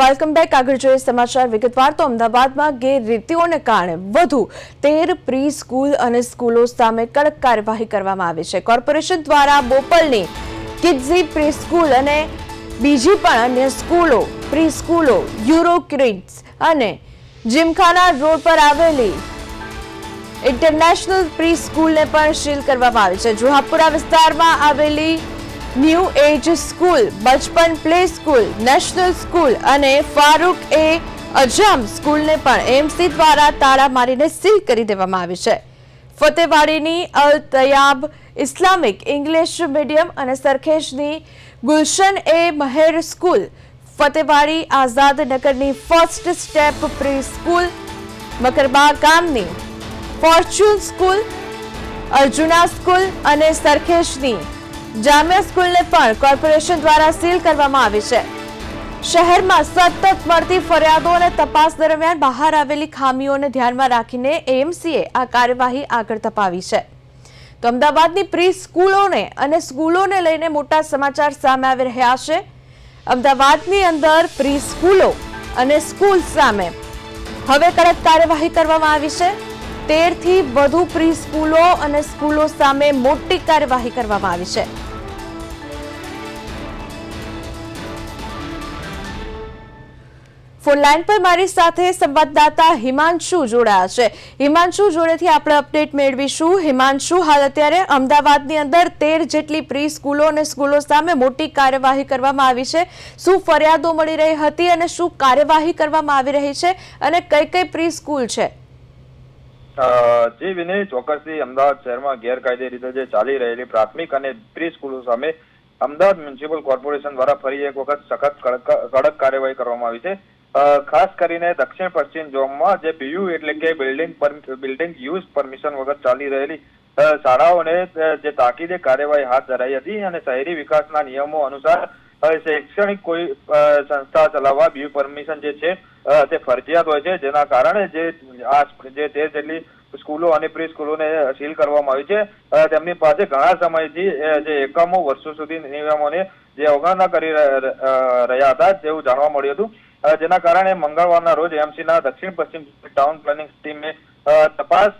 Welcome back. આગળ જોઈએ સમાચાર વિગતવાર. તો અમદાવાદમાં ગેરરીતિઓને કારણે વધુ તેર પ્રી સ્કૂલ અને સ્કૂલો સામે કડક કાર્યવાહી કરવામાં આવી છે. કોર્પોરેશન દ્વારા બોપલની કિડઝી પ્રી સ્કૂલ અને બીજી પણ અન્ય સ્કૂલો પ્રી સ્કૂલો યુરો અને જીમખાના રોડ પર આવેલી ઇન્ટરનેશનલ પ્રી સ્કૂલને પણ સીલ કરવામાં આવી છે. જોહાપુરા વિસ્તારમાં આવેલી new age school, Bachpan play school, national school અને ફારૂક એ અજામ સ્કૂલને પણ એમસી દ્વારા તાળા મારીને સીલ કરી દેવામાં આવી છે. ફતેવાડીની Al Tayyab Islamic English medium અને સરખેજની ગુલશન એ મહેર સ્કૂલ, ફતેવાડી આઝાદ નગરની first step pre school, Makarba ગામની ફોર્ચ્યુન સ્કૂલ, અર્જુના સ્કૂલ અને સરખેજની જામિયા સ્કૂલને પણ કોર્પોરેશન દ્વારા સીલ કરવામાં આવી છે. શહેરમાં સતત મળતી ફરિયાદો અને તપાસ દરમિયાન બહાર આવેલી ખામીઓને ધ્યાનમાં રાખીને એએમસીએ આ કાર્યવાહી આગળ ધપાવી છે. તો અમદાવાદની પ્રી સ્કૂલોને અને સ્કૂલોને લઈને મોટા સમાચાર સામે આવી રહ્યા છે. અમદાવાદની અંદર પ્રી સ્કૂલો અને સ્કૂલ સામે. હવે કડક કાર્યવાહી કરવામાં આવી છે. તેરથી વધુ પ્રી સ્કૂલો અને સ્કૂલો સામે મોટી કાર્યવાહી કરવામાં આવી છે. ફોન લાઈન પર મારી સાથે સંવાદદાતા હિમાંશુ જોડાયા છે. હિમાંશુ, જોડેથી આપણે અપડેટ મેળવીશું. હિમાંશુ, હાલ અત્યારે અમદાવાદની અંદર તેર જેટલી પ્રી સ્કૂલો અને સ્કૂલો સામે મોટી કાર્યવાહી કરવામાં આવી છે. શું ફરિયાદો મળી રહી હતી અને શું કાર્યવાહી કરવામાં આવી રહી છે અને કઈ કઈ પ્રી સ્કૂલ છે? જી વિનય, ચોક્કસથી અમદાવાદ શહેરમાં ગેરકાયદે રીતે જે ચાલી રહેલી પ્રાથમિક અને પ્રી સ્કૂલો સામે અમદાવાદ મ્યુનિસિપલ કોર્પોરેશન દ્વારા ફરી એક વખત સખત કડક કાર્યવાહી કરવામાં આવી છે. ખાસ કરીને દક્ષિણ પશ્ચિમ ઝોનમાં જે બીયુ એટલે કે બિલ્ડિંગ બિલ્ડિંગ યુઝ પરમિશન વગર ચાલી રહેલી શાળાઓને જે તાકીદે કાર્યવાહી હાથ ધરાઈ હતી અને શહેરી વિકાસના નિયમો અનુસાર શૈક્ષણિક કોઈ સંસ્થા ચલાવવા બીયુ પરમિશન જે છે તે ફરજિયાત હોય છે, જેના કારણે જે આ જે તેર જેટલી સ્કૂલો અને પ્રી સ્કૂલોને સીલ કરવામાં આવી છે તેમની પાસે ઘણા સમયથી જે એકમો વર્ષો સુધી નિયમોને જે અવગણના કરી રહ્યા હતા તેવું જાણવા મળ્યું હતું. જેના કારણે મંગળવારના રોજ એમસીના દક્ષિણ પશ્ચિમ ટાઉન પ્લાનિંગ ટીમે તપાસ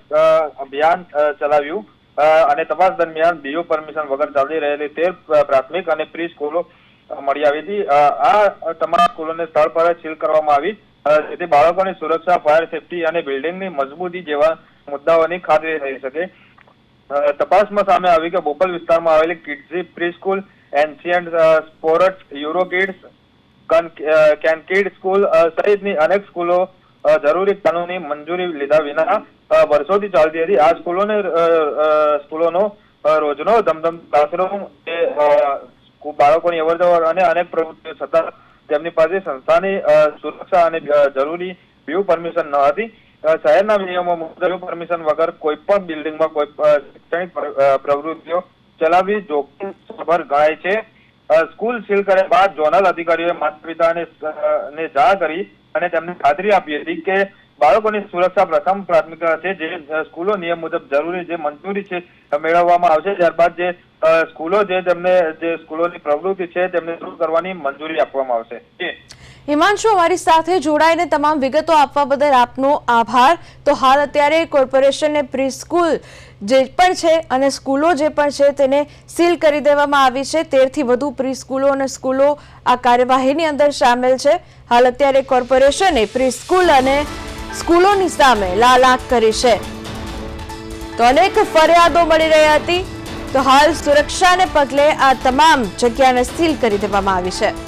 અભિયાન ચલાવ્યું. અને તપાસ દરમિયાન બીયુ પરમિશન વગર ચાલી રહેલી તેર પ્રાથમિક અને પ્રી સ્કૂલો મળી હતી. આ તમામ સ્કૂલોને સ્થળ પર સીલ કરવામાં આવી. જેથી બાળકોની સુરક્ષા, ફાયર સેફટી અને બિલ્ડિંગની મજબૂતી જેવા મુદ્દાઓની ખાતરી થઈ શકે. તપાસમાં સામે આવી કે બોપલ વિસ્તારમાં આવેલી Kidzee pre school ancient sport Euro kids, can kid school સહિતની અનેક સ્કૂલો જરૂરી કાનૂની મંજૂરી લીધા વિના વર્ષોથી ચાલતી હતી. આ સ્કૂલોને સ્કૂલોનો રોજનો ધમધમ ક્લાસરૂમ બાળકોની અવરજવર અને અનેક પ્રવૃત્તિઓ છતાં તેમની પાસે સંસ્થાની સુરક્ષા અને જરૂરી વ્યૂ પરમિશન ન હતી. શહેરના નિયમો મુજબ પરમિશન વગર કોઈ પણ બિલ્ડિંગમાં કોઈ શૈક્ષણિક પ્રવૃત્તિઓ ચલાવવી જોખમ ગણાય છે. સ્કૂલ સીલ કર્યા બાદ ઝોનલ અધિકારીઓએ માતા પિતાને જાણ કરી અને તેમને ખાતરી આપી હતી કે બાળકોની સુરક્ષા પ્રથમ પ્રાથમિકતા છે જે સ્કૂલો નિયમ મુજબ જરૂરી જે મંજૂરી છે મેળવવામાં આવશે. ત્યારબાદ જે સ્કૂલો જે તેમને, જે સ્કૂલોની પ્રવૃત્તિ છે તેમને શરૂ કરવાની મંજૂરી આપવામાં આવશે. હિમાંશુ, અમારી સાથે જોડાઈને તમામ વિગતો આપવા બદલ આપનો આભાર. તો હાલ અત્યારે કોર્પોરેશનને પ્રી સ્કૂલ જે પણ છે અને સ્કૂલો જે પણ છે તેને સીલ કરી દેવામાં આવી છે. તેરથી વધુ પ્રી સ્કૂલો અને સ્કૂલો આ કાર્યવાહીની અંદર સામેલ છે. હાલ અત્યારે કોર્પોરેશને પ્રી સ્કૂલ અને સ્કૂલોની સામે લાલાક કરી છે. તો અનેક ફરિયાદો મળી રહી હતી. તો હાલ સુરક્ષાને પગલે આ તમામ જગ્યાને સીલ કરી દેવામાં આવી છે.